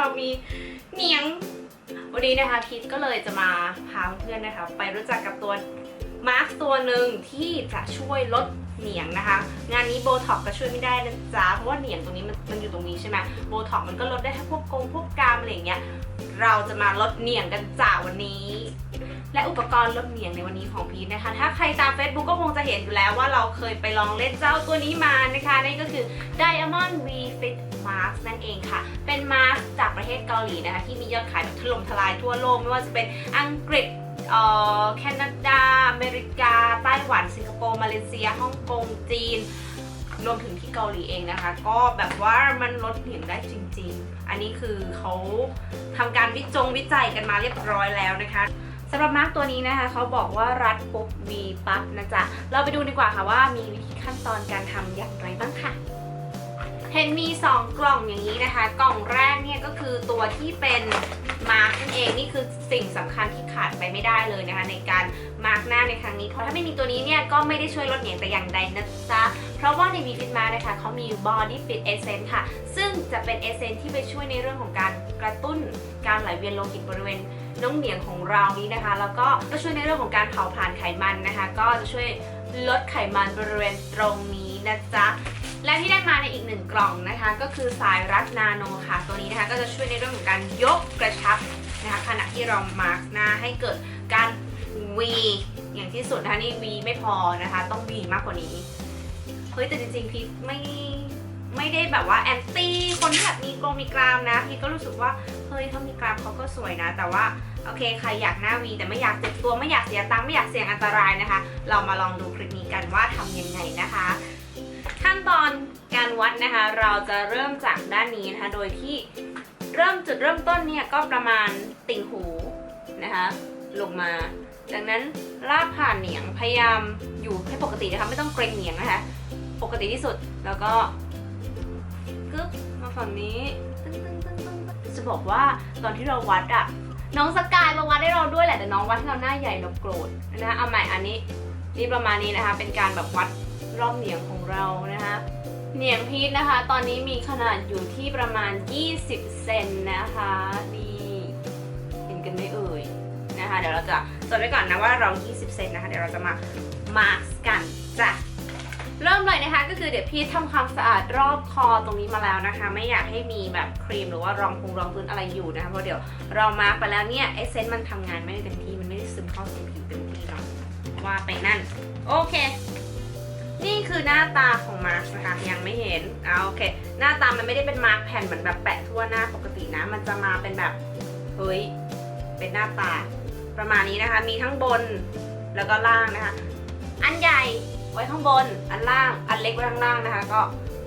บบมีเนียง วันนี้นะคะพีทก็เลยจะมาพาเพื่อนๆนะคะ ไปรู้จักกับตัวมาร์กตัวหนึ่งที่จะช่วยลดเหนียงนะคะ งานนี้โบท็อกก็ช่วยไม่ได้นะจ๊ะเพราะว่าเหนียงตรงนี้มันมันอยู่ตรงนี้ใช่ไหมโบท็อกมันก็ลดได้ทั้งพวกกงพวกกรามอะไรอย่างเงี้ยเราจะมาลดเหนียงกันจ้าวันนี้ และอุปกรณ์ลดเหนียงในวันนี้ของพีทนะคะ ถ้าใครตาม Facebook ก็คงจะเห็นอยู่แล้วว่าเราเคยไปลองเล่นเจ้าตัวนี้มานะคะนั่ก็คือ Diamond V Fit Mask นั่นเองค่ะ เป็นมาสก์จากประเทศเกาหลีนะคะที่มียอดขายแบบถล่มทลายทั่วโลกไม่ว่าจะเป็นอังกฤษเอ่อแคนาดา อเมริกา ไต้หวัน สิงคโปร์ มาเลเซีย ฮ่องกง จีน รวมถึงที่เกาหลีเองนะคะ ก็แบบว่ามันลดเห็นได้จริง ๆ อันนี้คือเขาทำการวิจงวิจัยกันมาเรียบร้อยแล้วนะคะสำหรับมาร์กตัวนี้นะคะเขาบอกว่ารัดปุ๊บมีปั๊บนะจ๊ะ เราไปดูดีกว่าค่ะว่ามีวิธีขั้นตอนการทำอย่างไรบ้างค่ะ เห็นมี 2 กล่องอย่างนี้นะคะ กล่องแรกเนี่ยก็คือตัวที่เป็นมาร์กนั่นเองนี่คือสิ่งสำคัญที่ขาดไปไม่ได้เลยนะคะ ในการมาร์กหน้าในครั้งนี้เพราะถ้าไม่มีตัวนี้เนี่ยก็ไม่ได้ช่วยลดเหนียงแต่อย่างใดนะจ๊ะเพราะว่าใน v f i t m a r นะคะเขามี Body Fit Essence ค่ะ ซึ่งจะเป็น Essence ที่ไปช่วยในเรื่องของการกระตุ้นการไหลเวียนโลหิตบริเวณน้องเหนียงของเรานี้นะคะ แล้วก็ก็ช่วยในเรื่องของการเผาผลาญไขมันนะคะ ก็จะช่วยลดไขมันบริเวณตรงนี้นะจ๊ะ และที่ได้มาในอีกหนึ่งกล่องนะคะ ก็คือสายรัดนาโนค่ะ ตัวนี้นะคะก็จะช่วยในเรื่องของการยกกระชับนะคะขณะที่เรามาร์กหน้าให้เกิดการวีอย่างที่สุดนะคะนี่วีไม่พอนะคะ ต้องวีมากกว่านี้เฮ้ยแต่จริงๆพีทไม่ไม่ได้แบบว่าแอนตี้คนที่แบบมีกลงมีกรามนะพีทก็รู้สึกว่าเฮ้ยเขามีกรามเขาก็สวยนะ แต่ว่าโอเคใครอยากหน้าวีแต่ไม่อยากเจ็บตัวไม่อยากเสียตังค์ไม่อยากเสี่ยงอันตรายนะคะ เรามาลองดูคลิปนี้กันว่าทำยังไงนะคะ ขั้นตอนการวัดนะคะ เราจะเริ่มจากด้านนี้นะคะ โดยที่เริ่มจุดเริ่มต้นเนี่ยก็ประมาณติ่งหูนะคะลงมาจากนั้นลากผ่านเหนียงพยายามอยู่ให้ปกตินะคะไม่ต้องเกรงเหนียงนะคะปกติที่สุดแล้วก็กึ๊บมาฝั่งนี้ตึ้งตึ้งตึ้งตึ้งจะบอกว่าตอนที่เราวัดอะน้องสกายมาวัดให้เราด้วยแหละแต่น้องวัดให้เราหน้าใหญ่เราโกรธนะคะเอาใหม่อันนี้นี่ประมาณนี้นะคะเป็นการแบบวัด รอบเหนียงของเรานะคะเหนียงพีทนะคะ ตอนนี้มีขนาดอยู่ที่ประมาณ 20 เซนนะคะนี่เห็นกันไหมเอ่ยนะคะ เดี๋ยวเราจะจดไว้ก่อนนะว่าเรา 20 เซนนะคะ เดี๋ยวเราจะมามาร์กกันจ้ะเริ่มเลยนะคะ ก็คือเดี๋ยวพี่ทำความสะอาดรอบคอตรงนี้มาแล้วนะคะ ไม่อยากให้มีแบบครีมหรือว่ารองพุงรองพื้นอะไรอยู่นะคะเพราะเดี๋ยวเรามาร์กไปแล้วเนี่ยเอเซนต์มันทำงานไม่ได้เต็มที่มันไม่ได้ซึมเข้าสู่ผิวเต็มที่เนาะว่าไปนั่น โอเค นี่คือหน้าตาของมาร์กนะคะยังไม่เห็นอ่าโอเค หน้าตามันไม่ได้เป็นมาร์กแผ่นเหมือนแบบแปะทั่วหน้าปกตินะ มันจะมาเป็นแบบเฮ้ยเป็นหน้าตา ประมาณนี้นะคะ มีทั้งบนแล้วก็ล่างนะคะ อันใหญ่ไว้ข้างบนอันล่างอันเล็กไว้ข้างล่างนะคะ ก็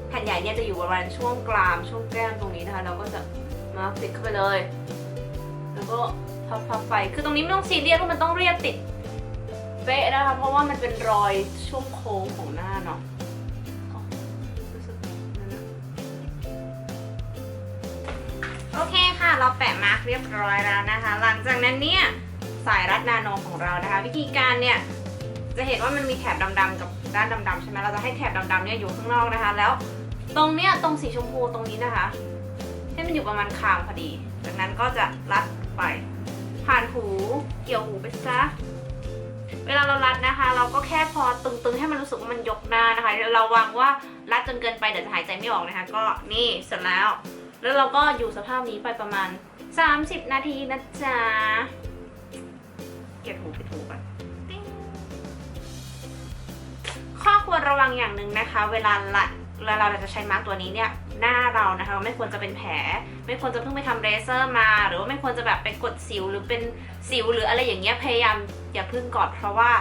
แผ่นใหญ่เนี่ยจะอยู่ประมาณช่วงกรามช่วงแก้มตรงนี้นะคะ เราก็จะมาติดเข้าไปเลย แล้วก็พับพับไป คือตรงนี้ไม่ต้องซีเรียสว่ามันต้องเรียบติด เป๊ะนะคะ เพราะว่ามันเป็นรอยช่วงโค้งของหน้าเนาะโอเคค่ะ เราแปะมาร์กเรียบร้อยแล้วนะคะ หลังจากนั้นเนี่ยสายรัดนาโนของเรานะคะ วิธีการเนี่ยจะเห็นว่ามันมีแถบดำๆกับด้านดำๆใช่ไหมเราจะให้แถบดำๆเนี่ยอยู่ข้างนอกนะคะ แล้วตรงเนี้ยตรงสีชมพูตรงนี้นะคะ ให้มันอยู่ประมาณคางพอดี จากนั้นก็จะรัดไป ผ่านหูเกี่ยวหูไปซะ เวลาเรารัดนะคะ เราก็แค่พอตึงๆ ให้มันรู้สึกว่ามันยกหน้านะคะเราวางว่ารัดจนเกินไปเดี๋ยวจะหายใจไม่ออกนะคะ ก็นี่เสร็จแล้ว แล้วเราก็อยู่สภาพนี้ไปประมาณ 30 นาทีนะจ๊ะเก็บหูปิดหูก่อนข้อควรระวังอย่างหนึ่งนะคะ เวลาละเวลาเราจะใช้มาร์กตัวนี้เนี่ย หน้าเรานะคะไม่ควรจะเป็นแผล ไม่ควรจะเพิ่งไปทำเลเซอร์มา หรือว่าไม่ควรจะแบบไปกดสิวหรือเป็นสิวหรืออะไรอย่างเงี้ยพยายามอย่าเพิ่งกอดเพราะว่า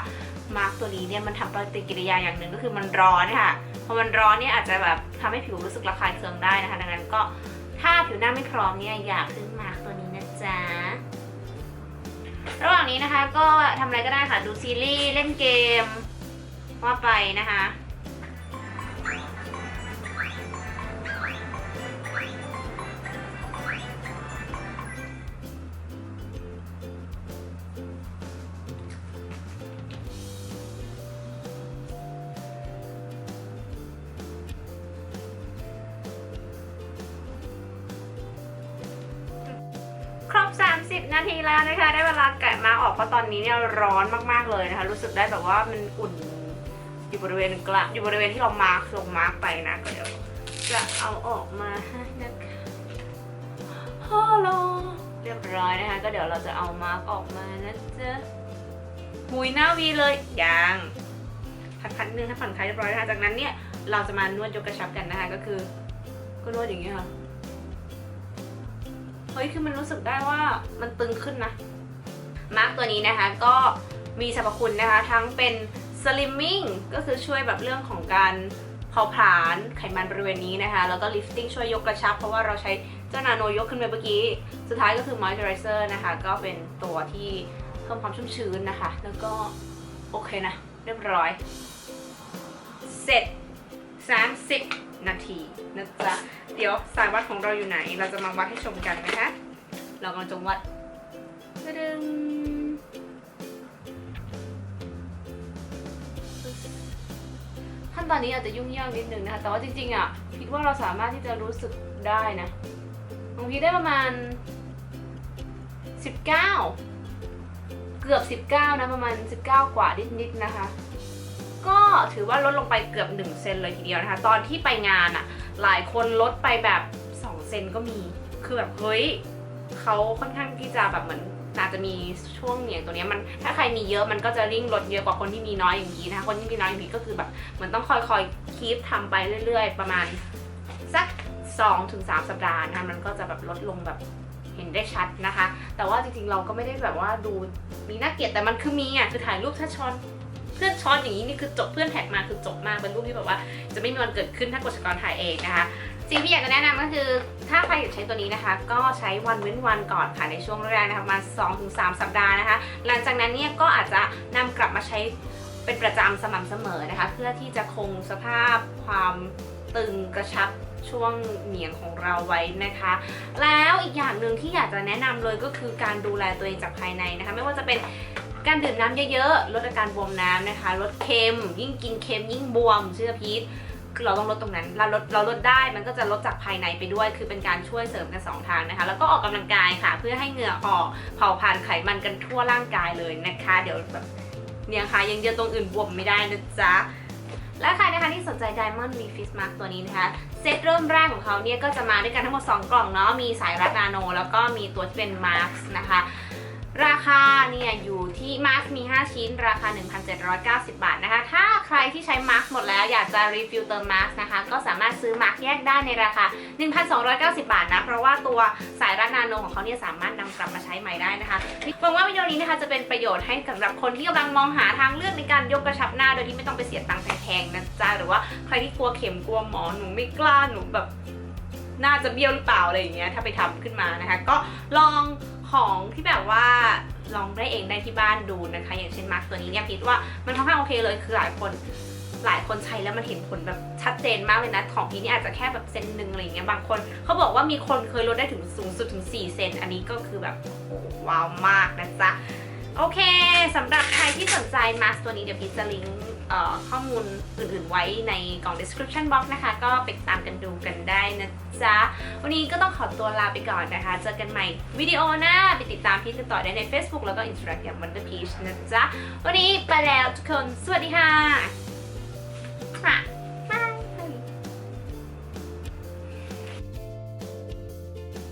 มาร์กตัวนี้เนี่ยมันทำปฏิกิริยาอย่างหนึ่งก็คือมันร้อนค่ะพอมันร้อนเนี่ยอาจจะแบบทำให้ผิวรู้สึกระคายเคืองได้นะคะ ดังนั้นก็ถ้าผิวหน้าไม่พร้อมเนี่ยอย่าเพิ่งมาร์กตัวนี้นะจ๊ะระหว่างนี้นะคะก็ทำอะไรก็ได้ค่ะดูซีรีส์เล่นเกมว่าไปนะคะ 30นาทีแล้วนะคะ ได้เวลาแกะมาออกเพราะตอนนี้เนี่ยร้อนมากๆเลยนะคะ รู้สึกได้แบบว่ามันอุ่นอยู่บริเวณกลางอยู่บริเวณที่เรามาร์คลงมาร์คไปนะก็เดี๋ยวจะเอาออกมาให้นะคะฮัลโหลเรียบร้อยนะคะ ก็เดี๋ยวเราจะเอามาร์คออกมานะจ๊ะหุยหน้าวีเลยยังพันพันๆนึงให้ผ่อนคลายเรียบร้อยนะคะจากนั้นเนี่ยเราจะมานวดยกกระชับกันนะคะก็คือก็นวดอย่างนี้ยค่ะ เฮ้ยคือมันรู้สึกได้ว่ามันตึงขึ้นนะ มาร์กตัวนี้นะคะก็มีสรรพคุณนะคะ ทั้งเป็น slimming ก็คือช่วยแบบเรื่องของการเผาผลาญไขมันบริเวณนี้นะคะ แล้วก็ lifting ช่วยยกกระชับ เพราะว่าเราใช้เจ้านาโนยกขึ้นไปเมื่อกี้ สุดท้ายก็คือ moisturizer นะคะ ก็เป็นตัวที่เพิ่มความชุ่มชื้นนะคะ แล้วก็โอเคนะ เรียบร้อย เสร็จ 30 นาทีนะจ๊ะ เดี๋ยวสายวัดของเราอยู่ไหน เราจะมาวัดให้ชมกันนะคะ เรากำลังจะวัดดึงขั้นตอนนี้อาจจะยุ่งยากนิดนึงนะคะ แต่ว่าจริงๆอะคิดว่าเราสามารถที่จะรู้สึกได้นะบางทีได้ประมาณ 19 เกือบ 19 นะ ประมาณ 19 กว่านิดๆนะคะ ก็ถือว่าลดลงไปเกือบ 1 เซนเลยทีเดียวนะคะ ตอนที่ไปงานอะหลายคนลดไปแบบ 2 เซนก็มี คือแบบเฮ้ยเขาค่อนข้างที่จะแบบเหมือนอาจจะมีช่วงเหนียงตัวเนี้ยมันถ้าใครมีเยอะมันก็จะริ่งลดเยอะกว่าคนที่มีน้อยอย่างนี้นะคะคนที่มีน้อยอย่างนี้ก็คือแบบเหมือนต้องคอยคอยคีปทำไปเรื่อย ๆ ประมาณสัก2-3ถึงสัปดาห์นะคะมันก็จะแบบลดลงแบบเห็นได้ชัดนะคะ แต่ว่าจริงๆเราก็ไม่ได้แบบว่าดูมีน่าเกลียดแต่มันคือมีอะคือถ่ายรูปถ้าช้อน พื่อนช้อนอย่างนี้นี่คือจบเพื่อนแท็กมาคือจบมากเป็นรูปที่แบบว่า จะไม่มีวันเกิดขึ้นถ้ากฎชกรถ่ายเองนะคะสิ่งที่อยากจะแนะนำก็คือถ้าใครอยากใช้ตัวนี้นะคะ ก็ใช้วันเว้นวันก่อนค่ะในช่วงแรกนะคะประมาณ2-3 สัปดาห์นะคะ หลังจากนั้นเนี่ยก็อาจจะนำกลับมาใช้เป็นประจำสม่ำเสมอนะคะ เพื่อที่จะคงสภาพความตึงกระชับช่วงเหนียงของเราไว้นะคะ แล้วอีกอย่างหนึ่งที่อยากจะแนะนำเลยก็คือการดูแลตัวเองจากภายในนะคะ ไม่ว่าจะเป็น การดื่มน้ำเยอะๆ ลดอาการบวมน้ำนะคะ ลดเค็ม ยิ่งกินเค็มยิ่งบวมเชื่อพีทคือเราต้องลดตรงนั้น เราลดเราลดได้มันก็จะลดจากภายในไปด้วย คือเป็นการช่วยเสริมกันสองทางนะคะ แล้วก็ออกกำลังกายค่ะ เพื่อให้เหงื่อออกเผาผลาญไขมันกันทั่วร่างกายเลยนะคะ เดี๋ยวแบบเนี่ยค่ะยังเยอะตรงอื่นบวมไม่ได้นะจ๊ะและใครนะคะที่สนใจ Diamond v Fist Mask ตัวนี้นะคะ เซตเริ่มแรกของเขาเนี่ยก็จะมาด้วยกันทั้งหมด 2 กล่องเนาะมีสายรัดนาโน แล้วก็มีตัวที่เป็นมาร์คนะคะ ราคาเนี่ยอยู่ที่มาร์คมี 5 ชิ้น ราคา 1,790 บาทนะคะ ถ้าใครที่ใช้มาร์คหมดแล้วอยากจะรีฟิลเติมมาร์คนะคะ ก็สามารถซื้อมาร์คแยกได้ในราคา 1,290 บาทนะ เพราะว่าตัวสายรัดนาโนของเขาเนี่ยสามารถนำกลับมาใช้ใหม่ได้นะคะหวังว่าวิดีโอนี้นะคะจะเป็นประโยชน์ให้สำหรับคนที่กำลังมองหาทางเลือกในการยกกระชับหน้าโดยที่ไม่ต้องไปเสียตังค์แพงๆนะจ๊ะหรือว่าใครที่กลัวเข็มกลัวหมอหนูไม่กล้าหนูแบบน่าจะเบี้ยวหรือเปล่าอะไรอย่างเงี้ยถ้าไปทำขึ้นมานะคะ ก็ลอง ของที่แบบว่าลองได้เองได้ที่บ้านดูนะคะ อย่างเช่นมาร์กตัวนี้เนี่ยคิดว่ามันค่อนข้างโอเคเลยคือหลายคนหลายคนใช้แล้วมันเห็นผลแบบชัดเจนมากเลยนะของพีนี่อาจจะแค่แบบเซนหนึ่งอะไรเงี้ยบางคนเขาบอกว่ามีคนเคยลดได้ถึงสูงสุดถึง 4 เซน อันนี้ก็คือแบบว้าวมากนะจ๊ะ โอเคสำหรับใครที่สนใจมาสตัวนี้เดี๋ยวพีชจะลิงก์ ข้อมูลอื่นๆไว้ในกล่อง description box นะคะ ก็ไปตามกันดูกันได้นะจ๊ะ วันนี้ก็ต้องขอตัวลาไปก่อนนะคะ เจอกันใหม่วิดีโอหน้าไปติดตามพีชกันต่อได้ใน Facebook แล้วก็ Instagram Wonder Peach นะจ๊ะ วันนี้ไปแล้วทุกคน สวัสดีค่ะ